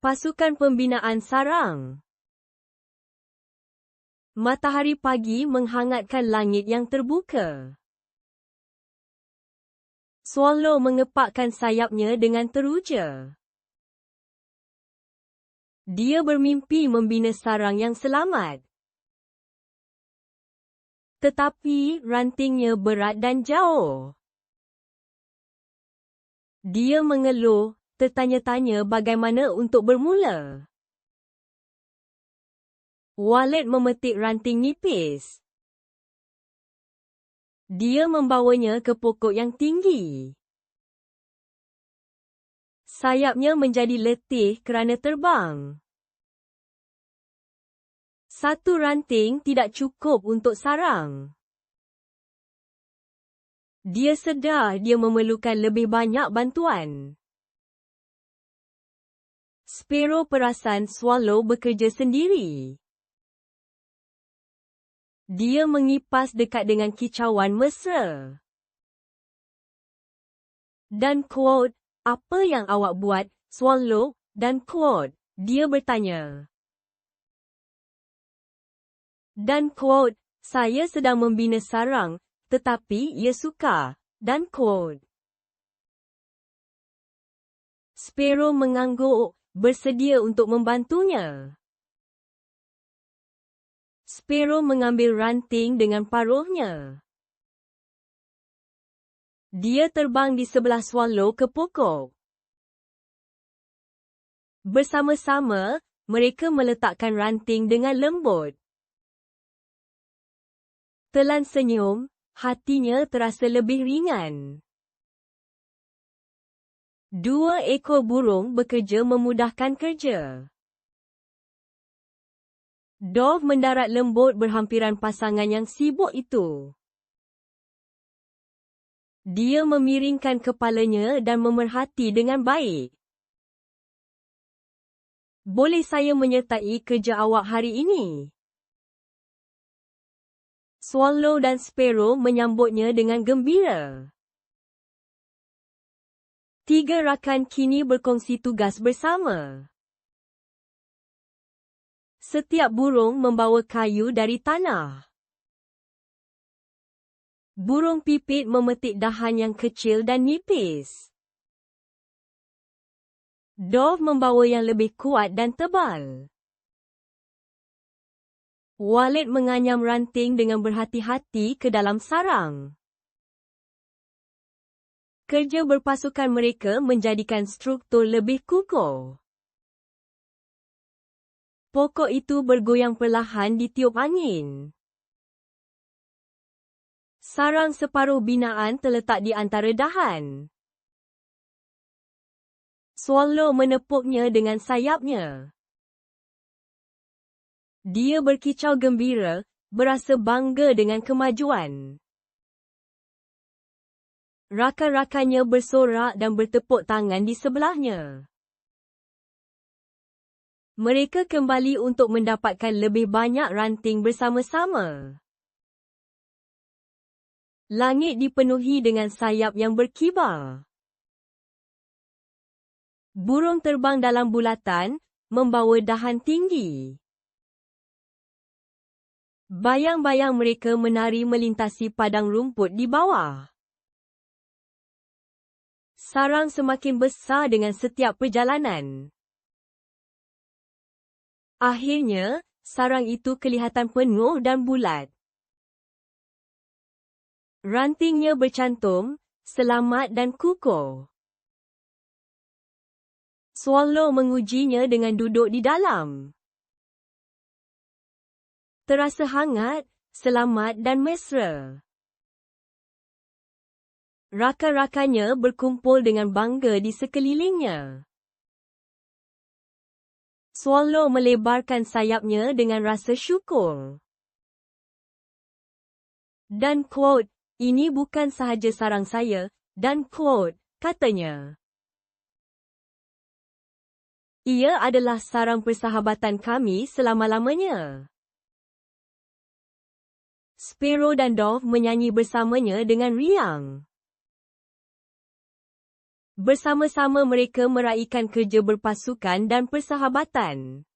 Pasukan Pembinaan Sarang Matahari pagi menghangatkan langit yang terbuka. Swallow mengepakkan sayapnya dengan teruja. Dia bermimpi membina sarang yang selamat. Tetapi rantingnya berat dan jauh. Dia mengeluh, tertanya-tanya bagaimana untuk bermula. Wallet memetik ranting nipis. Dia membawanya ke pokok yang tinggi. Sayapnya menjadi letih kerana terbang. Satu ranting tidak cukup untuk sarang. Dia sedar dia memerlukan lebih banyak bantuan. Sparrow perasan Swallow bekerja sendiri. Dia mengipas dekat dengan kicauan mesra. Dan quote, apa yang awak buat, Swallow, dan quote, dia bertanya. Dan quote, saya sedang membina sarang, tetapi ia suka, dan quote. Sparrow mengangguk, bersedia untuk membantunya. Sparrow mengambil ranting dengan paruhnya. Dia terbang di sebelah swallow ke pokok. Bersama-sama, mereka meletakkan ranting dengan lembut. Telan senyum, hatinya terasa lebih ringan. Dua ekor burung bekerja memudahkan kerja. Dove mendarat lembut berhampiran pasangan yang sibuk itu. Dia memiringkan kepalanya dan memerhati dengan baik. Boleh saya menyertai kerja awak hari ini? Swallow dan Sparrow menyambutnya dengan gembira. Tiga rakan kini berkongsi tugas bersama. Setiap burung membawa kayu dari tanah. Burung pipit memetik dahan yang kecil dan nipis. Dove membawa yang lebih kuat dan tebal. Wallet menganyam ranting dengan berhati-hati ke dalam sarang. Kerja berpasukan mereka menjadikan struktur lebih kukuh. Pokok itu bergoyang perlahan di tiup angin. Sarang separuh binaan terletak di antara dahan. Swallow menepuknya dengan sayapnya. Dia berkicau gembira, berasa bangga dengan kemajuan. Rakan-rakannya bersorak dan bertepuk tangan di sebelahnya. Mereka kembali untuk mendapatkan lebih banyak ranting bersama-sama. Langit dipenuhi dengan sayap yang berkibar. Burung terbang dalam bulatan, membawa dahan tinggi. Bayang-bayang mereka menari melintasi padang rumput di bawah. Sarang semakin besar dengan setiap perjalanan. Akhirnya, sarang itu kelihatan penuh dan bulat. Rantingnya bercantum, selamat dan kukuh. Swallow mengujinya dengan duduk di dalam. Terasa hangat, selamat dan mesra. Rakan-rakannya berkumpul dengan bangga di sekelilingnya. Swallow melebarkan sayapnya dengan rasa syukur. Dan quote, ini bukan sahaja sarang saya, dan quote, katanya. Ia adalah sarang persahabatan kami selama-lamanya. Sparrow dan Dove menyanyi bersamanya dengan riang. Bersama-sama mereka meraihkan kerja berpasukan dan persahabatan.